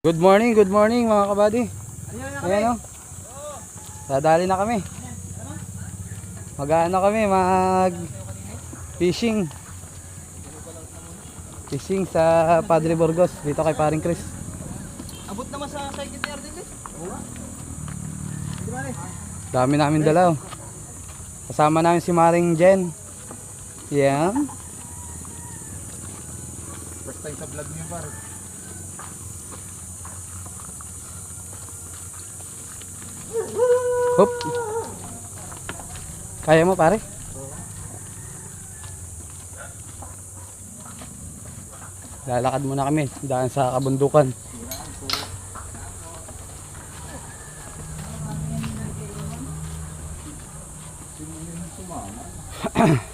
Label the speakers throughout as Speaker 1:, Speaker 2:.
Speaker 1: Good morning, good morning mga kabady. Ayan o. Dadali na kami. Mag-ano kami, mag fishing. Fishing sa Padre Burgos, dito kay Paring Chris.
Speaker 2: Abot naman sa second year din eh. Oo. Di ba rin?
Speaker 1: Dami namin dala oh. Kasama namin si Maring Jen. Yan.
Speaker 2: First time sa vlog niyo pare.
Speaker 1: Hop. Kaya mo pare? Lalakad muna kami daan sa kabundukan.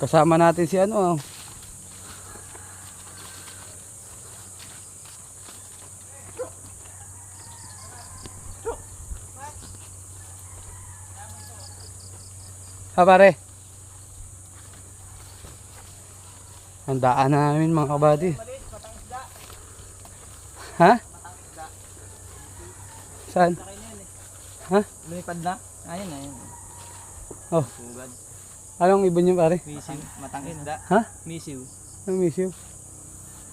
Speaker 1: Kasama natin si ano oh. Ha pare. Ang daan namin mga kabady. Ha? Saan?
Speaker 2: Lumipad na? Ayun ayun.
Speaker 1: Oh,
Speaker 2: Sugad.
Speaker 1: Anong ibon niyo pare?
Speaker 2: Misiw. Matang isda.
Speaker 1: Ha?
Speaker 2: Misiw.
Speaker 1: Ang miss you.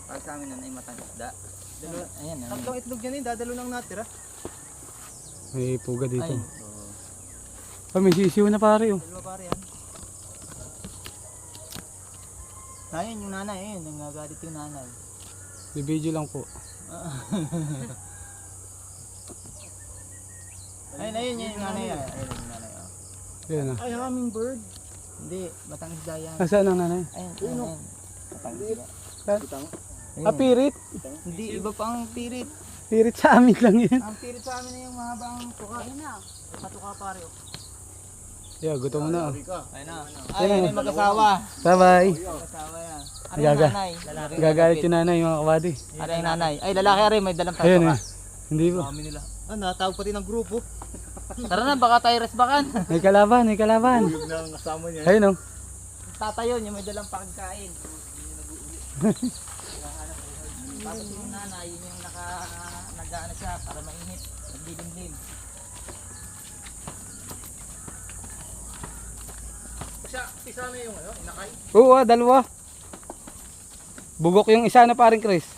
Speaker 2: Para sa amin na ay matang isda. Dalawa. Ayan. Tatlong itlog yan eh. Dadalo nang natira.
Speaker 1: May puga dito.
Speaker 2: Ay.
Speaker 1: Ah, may sisiw na pare oh.
Speaker 2: Dalawa pare yan. Ayun yung nanay. Ayun. Nangagalit yung nanay.
Speaker 1: Bibidyo lang po.
Speaker 2: Ayun ayun yun yung nanay. Ayun ayun yung nanay. oh.
Speaker 1: Yan ah.
Speaker 2: Ay, aming bird. Hindi. Matang isda yan.
Speaker 1: Nasaan ang nanay?
Speaker 2: Ayun. Ayun. ayun.
Speaker 1: Saan?
Speaker 2: Ayun.
Speaker 1: Ah, pirit.
Speaker 2: Hindi. Iba pa ang pirit.
Speaker 1: Pirit sa amin lang yun.
Speaker 2: Ang pirit sa amin na yung mahabang tuka. Ayun na. Matuka pare. oh.
Speaker 1: Yeah, gutom na.
Speaker 2: Ayun na. Ay, ayun yung mag-asawa.
Speaker 1: Bye-bye.
Speaker 2: Mag-asawa yan. Ano
Speaker 1: Gaga.
Speaker 2: yung nanay? Lalaki.
Speaker 1: Gagalit yung nanay mga kabady.
Speaker 2: Ano yung nanay? Ay, lalaki rin. May dalang
Speaker 1: Ayun
Speaker 2: tatuka.
Speaker 1: eh. Hindi po.
Speaker 2: Kami nila. Ah, natawag pati ng grupo. Tara na, baka tayo resbakan.
Speaker 1: May kalaban, may kalaban.
Speaker 2: Yung nang kasama niya.
Speaker 1: Ayun oh.
Speaker 2: Tatayo, yung may dalang pagkain. Tapos yung nanay, yun yung naka, nag-ano siya para mainit. Nagdilimlim. Siya, isa na yung ano, inakay.
Speaker 1: Oo ah, dalawa. Bugok yung isa na paring Chris.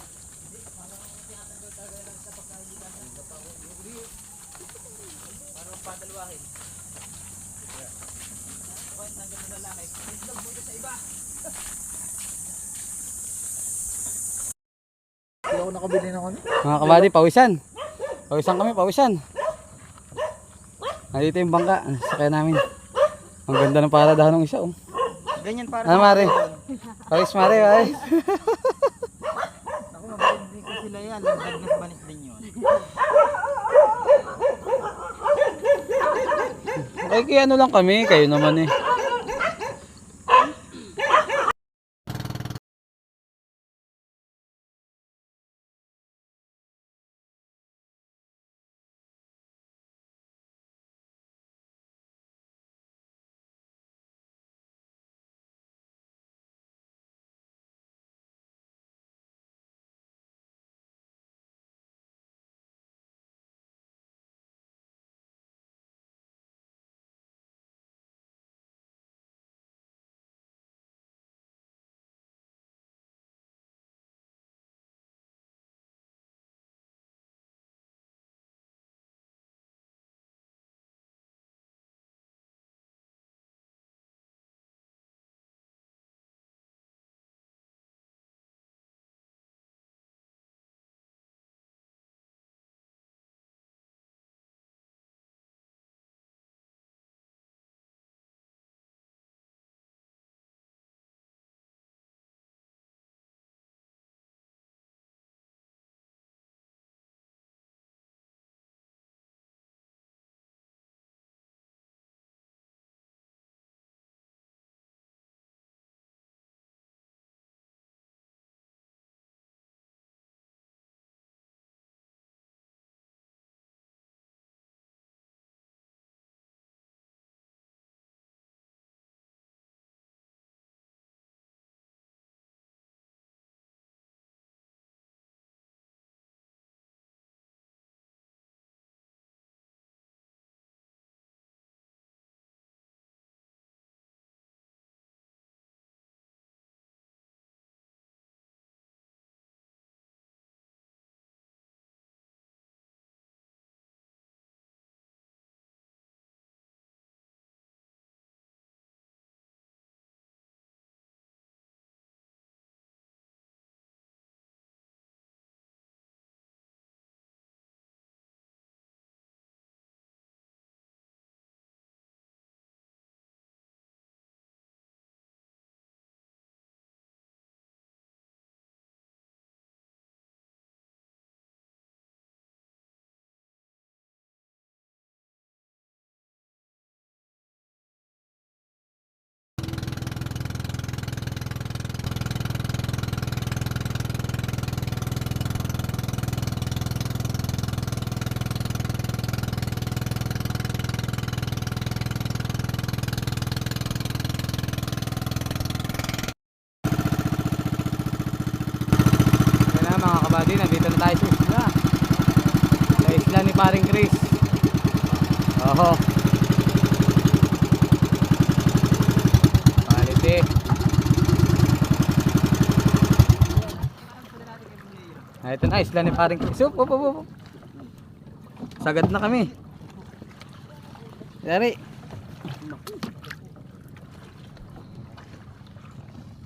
Speaker 2: Hindi ako nakabili ng ano.
Speaker 1: Mga kabady, pawisan. Pawisan kami, pawisan. Nandito yung bangka. Sakay namin. Ang ganda ng paradahan ng isa oh.
Speaker 2: Ganyan para
Speaker 1: Ah, Mare. Pawis Mare, pawis.
Speaker 2: Ako, mabalik ko sila yan. Nagdagnas banis din yun.
Speaker 1: Ay, kaya ano lang kami, kayo naman eh. Tayo sa isla. Sa isla ni paring Chris. Oho. Quality. Ah, ito na, isla ni paring Chris. Up, up, up, up. Sagad na kami. Dari.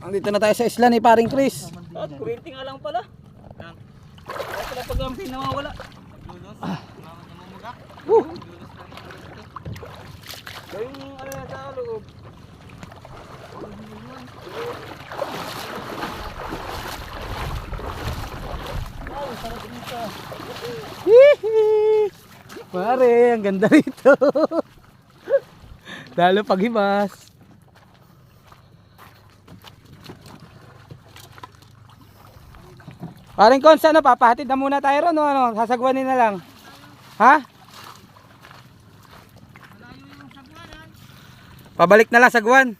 Speaker 1: Andito na tayo sa isla ni paring Chris.
Speaker 2: At kuwente nga lang pala. Yan. Kaya pala pag ang pinawawala. Lulos. Namamaga.
Speaker 1: Woo!
Speaker 2: Kaya yung ano na sa loob.
Speaker 1: Pare, ang ganda rito. Lalo pag. Paring Cons, ano, papahatid na muna tayo ron, o ano, sasagwanin na lang. Ha? Pabalik na lang sagwan.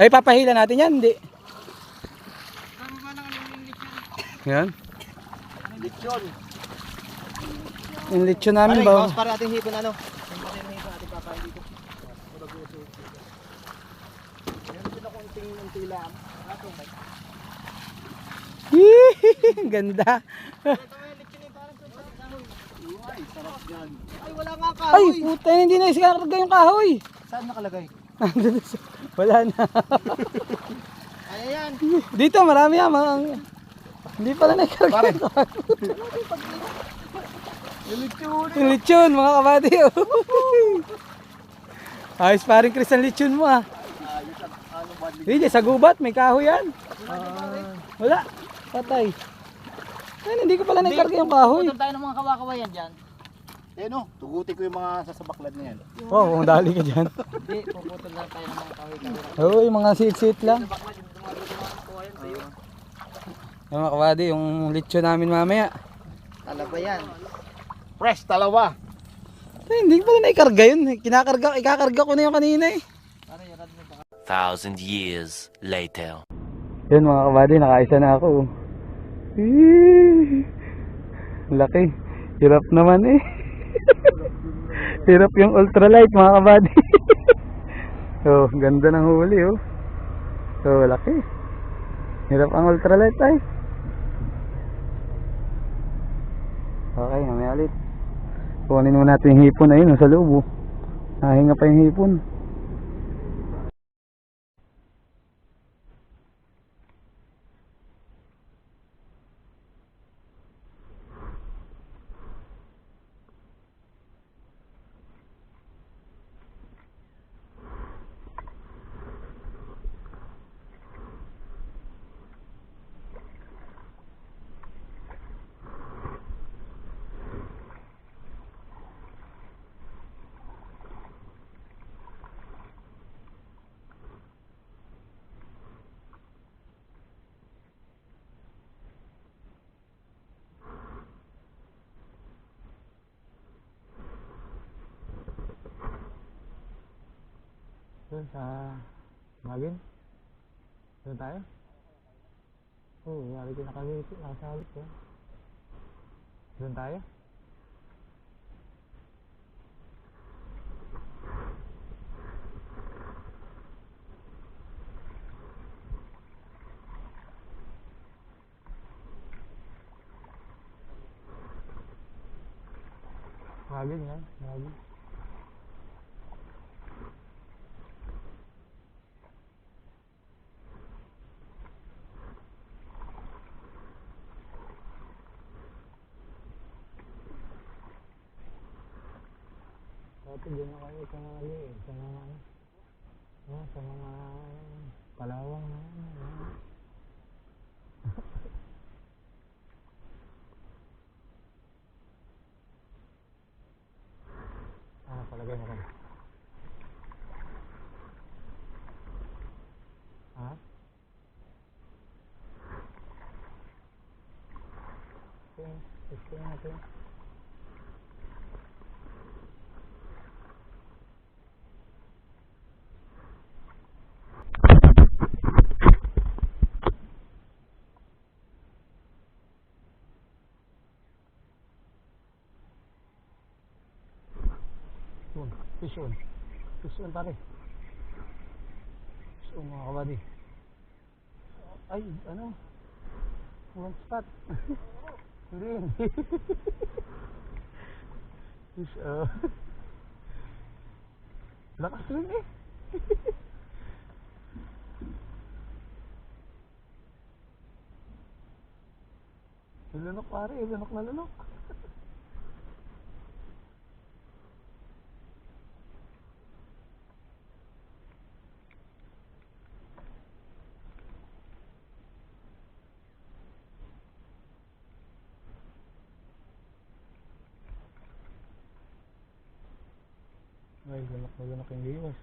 Speaker 1: Ay, papahila natin yan, hindi. Yan.
Speaker 2: Lechon.
Speaker 1: Yung lechon namin ba?
Speaker 2: para ating hipon ano? Yung pati ng hipon ating papain dito. Meron din ako unting ng tila. Ato, may.
Speaker 1: Hihihi, Ganda.
Speaker 2: Ay, wala nga ka.
Speaker 1: Ay, puta, hindi na isikarga yung kahoy.
Speaker 2: Saan nakalagay?
Speaker 1: Wala na.
Speaker 2: Ay, ayan.
Speaker 1: Dito, marami yan. Mga... Hindi pala naikarga
Speaker 2: Pare.
Speaker 1: kahoy.
Speaker 2: Lechon.
Speaker 1: Lechon, mga kabady. oh. Ayos pa rin Chris ang lechon mo ah.
Speaker 2: Ano?
Speaker 1: Hindi, sa gubat, may kahoy yan. Wala, patay. Ayun, hindi ko pala naikarga yung kahoy.
Speaker 2: Putol tayo ng mga kawakawayan dyan. Eh no, tuguti ko yung mga sasabaklad na yan.
Speaker 1: Oo, oh, kung dali ka dyan.
Speaker 2: Hindi, puputol lang tayo ng mga kawayan.
Speaker 1: Oo, yung mga sit-sit lang.
Speaker 2: Sabaklad, yung mga mga kawayan sa'yo.
Speaker 1: Yung lechon namin mamaya.
Speaker 2: Talaba yan. Fresh talawa.
Speaker 1: Ay, hindi ko pala naikarga yun. Kinakarga, ikakarga ko na yung kanina eh.
Speaker 3: Thousand years later.
Speaker 1: Yun mga kabady, nakaisa na ako. Laki. Hirap naman eh. Hirap yung ultralight mga kabady. oh, ganda ng huli oh. Oh, laki. Hirap ang ultralight ay. Okay, mamaya ulit. Kunin mo natin yung hipon ayun sa loob oh. Nahinga pa yung hipon. Doon sa Magin? Doon tayo? Oo, oh, yari ko nakawit, nakasabit ko. Doon tayo? Magin yan, Magin. Dati din ako kayo sa mga ano eh, sa mga ano, ano, sa mga palawang na ano, ano. ah, palagay mo kami. Ha? Okay, gusto natin. on. Fish on. Fish on pare. Fish mga kabady. Ay, ano? One spot. Green. Fish on. Lakas rin eh. Ilunok pare, ilunok na lunok. Lunok na lunok yung giwas.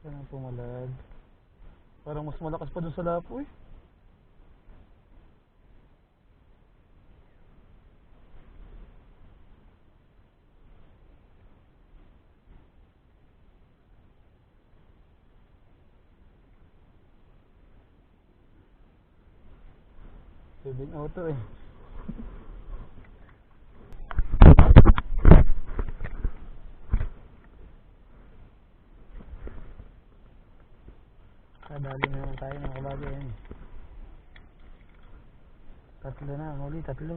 Speaker 1: Yan ang pumalag. Parang mas malakas pa dun sa lapo eh. Auto eh. Kadali na naman tayo mga kabagay yan. Tatlo na, muli tatlo.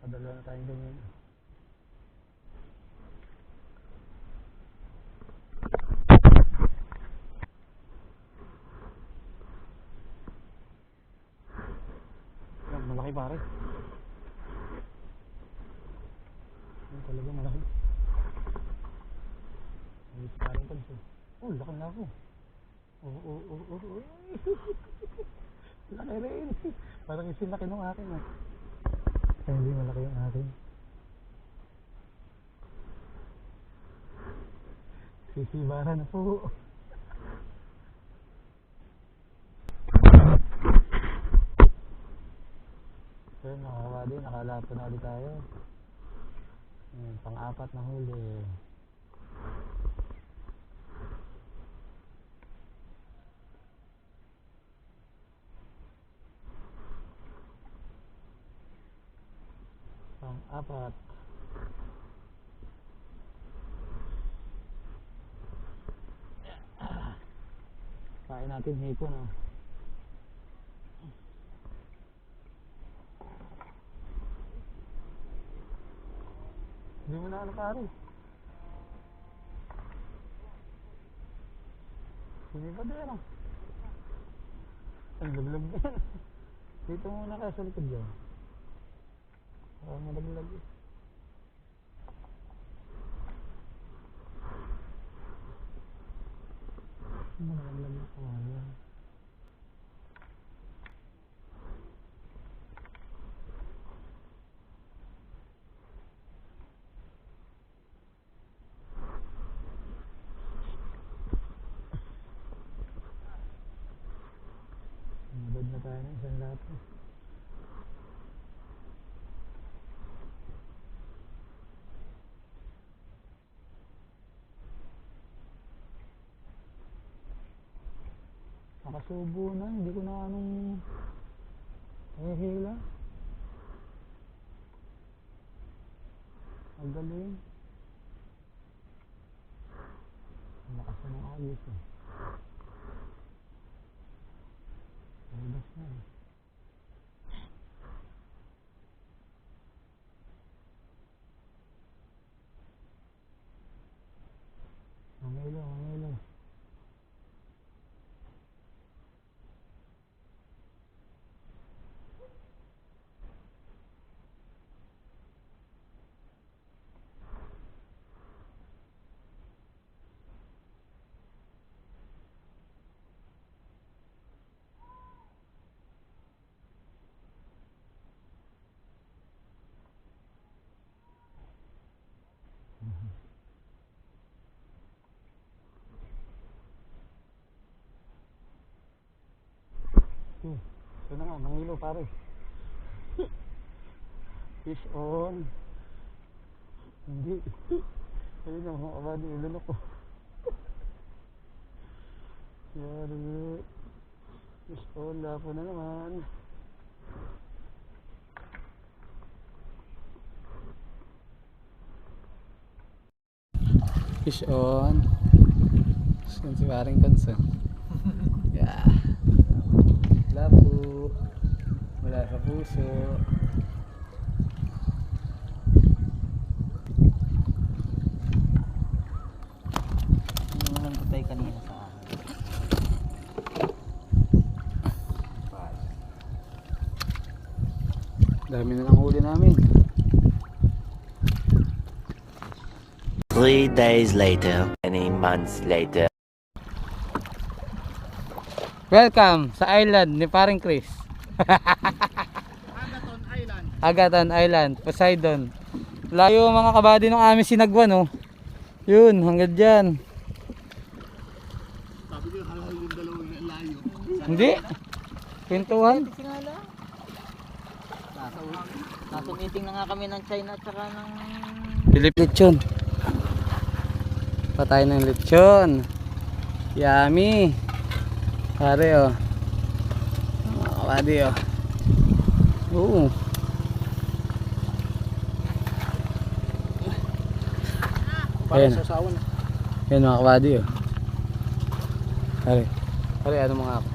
Speaker 1: Kadalo na tayong ganyan. Yan, malaki pare. Yan talaga malaki. Ay, parang kanso. Oh, laki na ako. Oo, oo, oo, oo. Laki rin. Parang isinlaki nung akin ah. Hindi malaki yung akin. Sisibara na po. So yun mga kabady, nakalapo na ulit tayo. Ayan, pang-apat na huli. Pang-apat. Kain natin hipon ah. Hindi mo na ano pare. Hindi pa din ah. Ang yan. Dito muna ka sa likod dyan. Parang malaglag eh. Malaglag na kaya. Nabad na tayo ng isang. Nakasubo na, hindi ko na anong hihila. Ang galing. Lakas na ng agis eh. Labas na eh. Mangilo, mangilo. Hmm. Ito na nga, nangilo pare. Fish on. Hindi. Ayun na, mga kabady, ulunok ko. Yari. Fish on, lapo na naman. Fish on. Saan si paring concern? Yeah. Labo. Wala sa puso.
Speaker 2: Ano naman patay kanina sa akin?
Speaker 1: Dami na lang huli namin.
Speaker 3: Three days later. Many months later.
Speaker 1: Welcome sa island ni paring Chris.
Speaker 2: Agaton Island.
Speaker 1: Agatan Island, Poseidon. Layo mga kabady ng aming sinagwan oh. Yun, hanggang dyan.
Speaker 2: Sabi ko, halal yung dalawang layo.
Speaker 1: Hindi. Pintuhan.
Speaker 2: Sinala. Nasa, meeting na nga kami ng China at saka ng...
Speaker 1: Philip lechon. Patay ng lechon. Yummy. Pare oh. Kabady oh. Oo. Ayan.
Speaker 2: sa sawan.
Speaker 1: Yan mga kabady oh. Pare. Pare ano mga ako.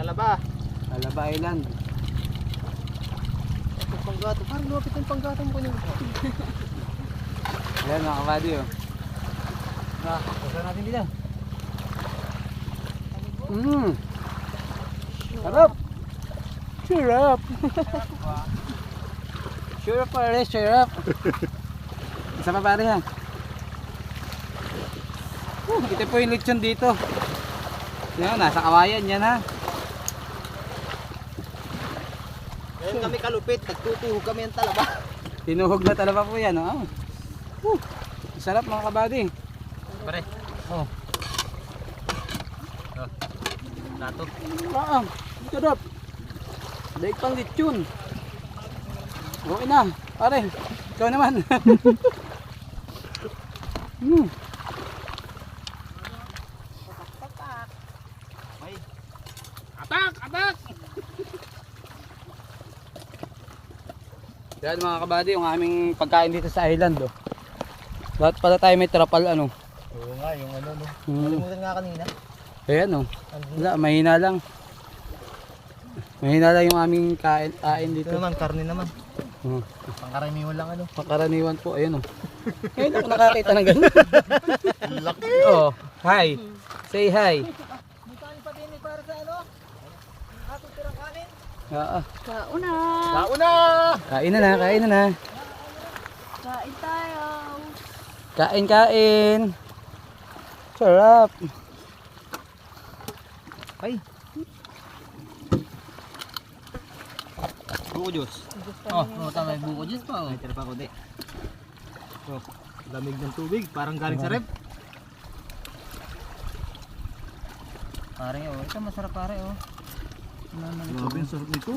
Speaker 2: Talaba.
Speaker 1: Alaba Island.
Speaker 2: Panggato. Parang lumapit yung panggato mo kanina.
Speaker 1: Yan mga kabady oh. Ah, basta natin dito. Mmm. Sarap. Sarap. Sarap pare, sarap. Isa pa pare ha. Ito po yung lechon dito. Yan, nasa kawayan yan ha.
Speaker 2: Ngayon kami kalupit. Nagtutuhog kami ang talaba.
Speaker 1: Tinuhog na talaba po yan. Oh. Uh, sarap mga kabady.
Speaker 2: Pare.
Speaker 1: Oh.
Speaker 2: Dato.
Speaker 1: Ah, sarap. Daig pang lechon. Okay na, pare. Ikaw naman. hmm. Yan mga kabady, yung aming pagkain dito sa island. Oh. Lahat pala tayo may trapal ano.
Speaker 2: Oo nga, yung ano no.
Speaker 1: Hmm.
Speaker 2: Kalimutan nga kanina.
Speaker 1: Ayan oh. Wala, mahina lang. Mahina lang yung aming kain, kain
Speaker 2: Ito
Speaker 1: dito.
Speaker 2: naman, karne naman.
Speaker 1: Oh.
Speaker 2: Pangkaraniwan lang ano.
Speaker 1: Pangkaraniwan po, ayan oh. Ngayon ako nakakita ng ganun. oh, hi. Say hi.
Speaker 2: May kanin pa din eh para sa ano? Ating tirang kanin.
Speaker 1: Ah, ah.
Speaker 4: Kauna!
Speaker 2: Kauna!
Speaker 1: kain na na, kain na na.
Speaker 4: Kain tayo!
Speaker 1: Kain, kain. Sarap.
Speaker 2: Ay. Buko juice. Oh, oh tama, may buko juice pa oh. May tira pa ako di. Oh, lamig ng tubig, parang galing sa rep. Pare oh, ito masarap pare oh. Grabe, ang sarap nito.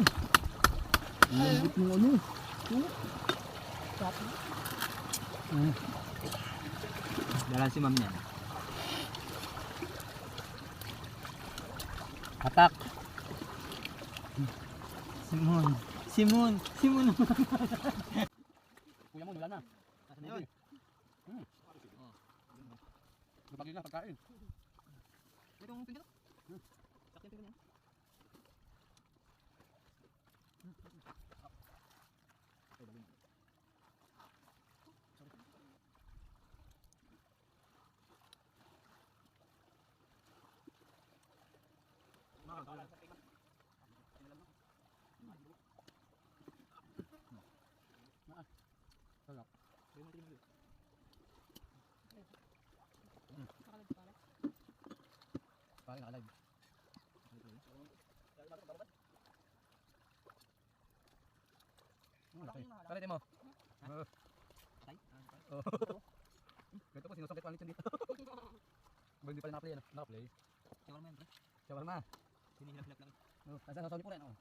Speaker 2: Ang lambot ng ano.
Speaker 1: Mm.
Speaker 2: Dala si ma'am niya.
Speaker 1: Atak.
Speaker 2: Simon. Simon. Simon.
Speaker 1: Kuya mo, wala na.
Speaker 2: Yun.
Speaker 1: Napagin na pagkain.
Speaker 2: Itong pindot. Sakit yung pindot.
Speaker 1: Sarap. Parang nakalag. Laki. Kalitin mo. Oh. Oh.
Speaker 2: Ganito po, sinusungkit ko ang lechon dito. Ba hindi pala nakaplay, ano? Nakaplay.
Speaker 1: Shawarma yan,
Speaker 2: Hinihilap-hilap lang.
Speaker 1: Oh, nasa sasaw niyo po rin, oh.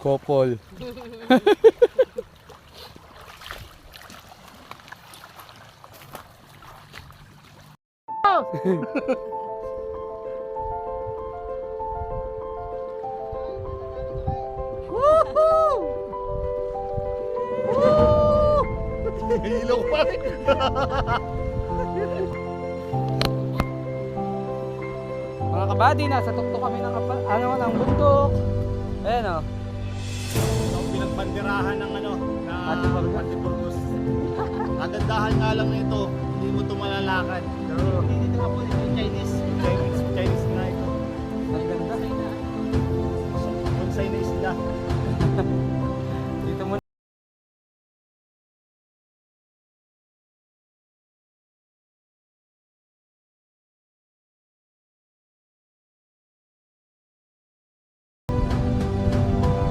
Speaker 1: Couple.
Speaker 5: Ilaw pa rin.
Speaker 1: Mga kabady, nasa tuktok kami ng, ano, ng bundok. Ayan o.
Speaker 5: Ang pinagbanderahan ng ano, na
Speaker 1: Antipurgos.
Speaker 5: Antipurgos. Kagandahan nga lang nito, hindi mo ito malalakad.
Speaker 2: Dito nga po, yung Chinese.
Speaker 5: Chinese, Chinese nga ito.
Speaker 1: Ang ganda.
Speaker 5: Bonsai na isla.
Speaker 1: Dito muna.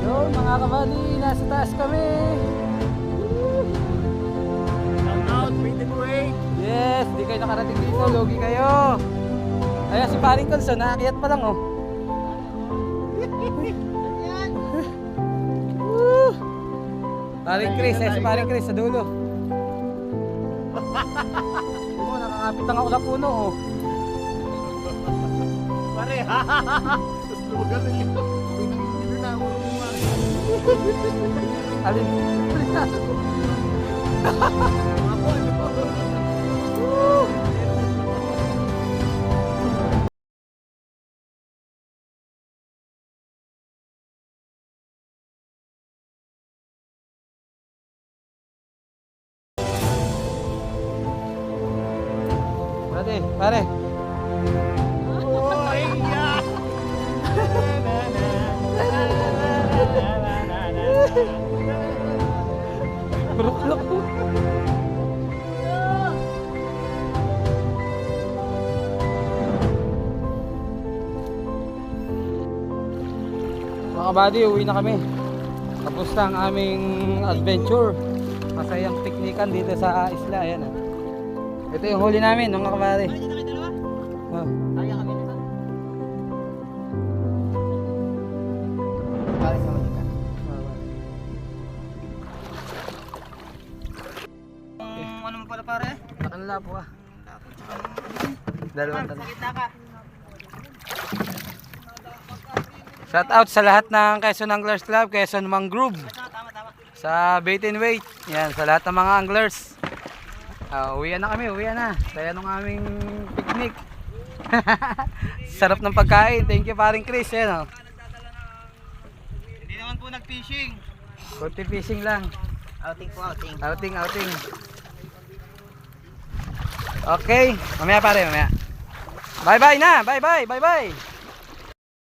Speaker 1: Yo, mga kabady, nasa taas kami. Yes, di kayo nakarating dito, logi kayo. Ayan si Paring Conso, naakyat pa lang oh. Paring Chris, eh, si Paring Chris sa dulo. Oo, nakakapit lang ako sa puno oh.
Speaker 5: Pare, Tapos lumagan na yun. Uy, nanginginig na ako.
Speaker 1: Alin? Pare, pare.
Speaker 5: Oh, yeah.
Speaker 1: Buruklok po. Mga kabady, uwi na kami. Tapos na ang aming adventure. Masayang piknikan dito sa isla. Ayan, ah. Ito yung huli namin, mga
Speaker 2: dalawa?
Speaker 1: Oh.
Speaker 2: Ano mo pala pare?
Speaker 1: Nakanla po ah. Dalawang tanong. Shout out sa lahat ng Quezon Anglers Club, Quezon Mangrove, sa bait and wait. Yan, sa lahat ng mga anglers. Uh, uwian na kami, uwian na. Kaya nung aming picnic. Sarap ng pagkain. Thank you paring Chris. Yan, oh.
Speaker 2: Hindi naman po nag-fishing.
Speaker 1: Kunti fishing lang.
Speaker 2: Outing po, outing.
Speaker 1: Outing, outing. Okay, mamaya pare, mamaya. Bye bye na, bye bye, bye bye.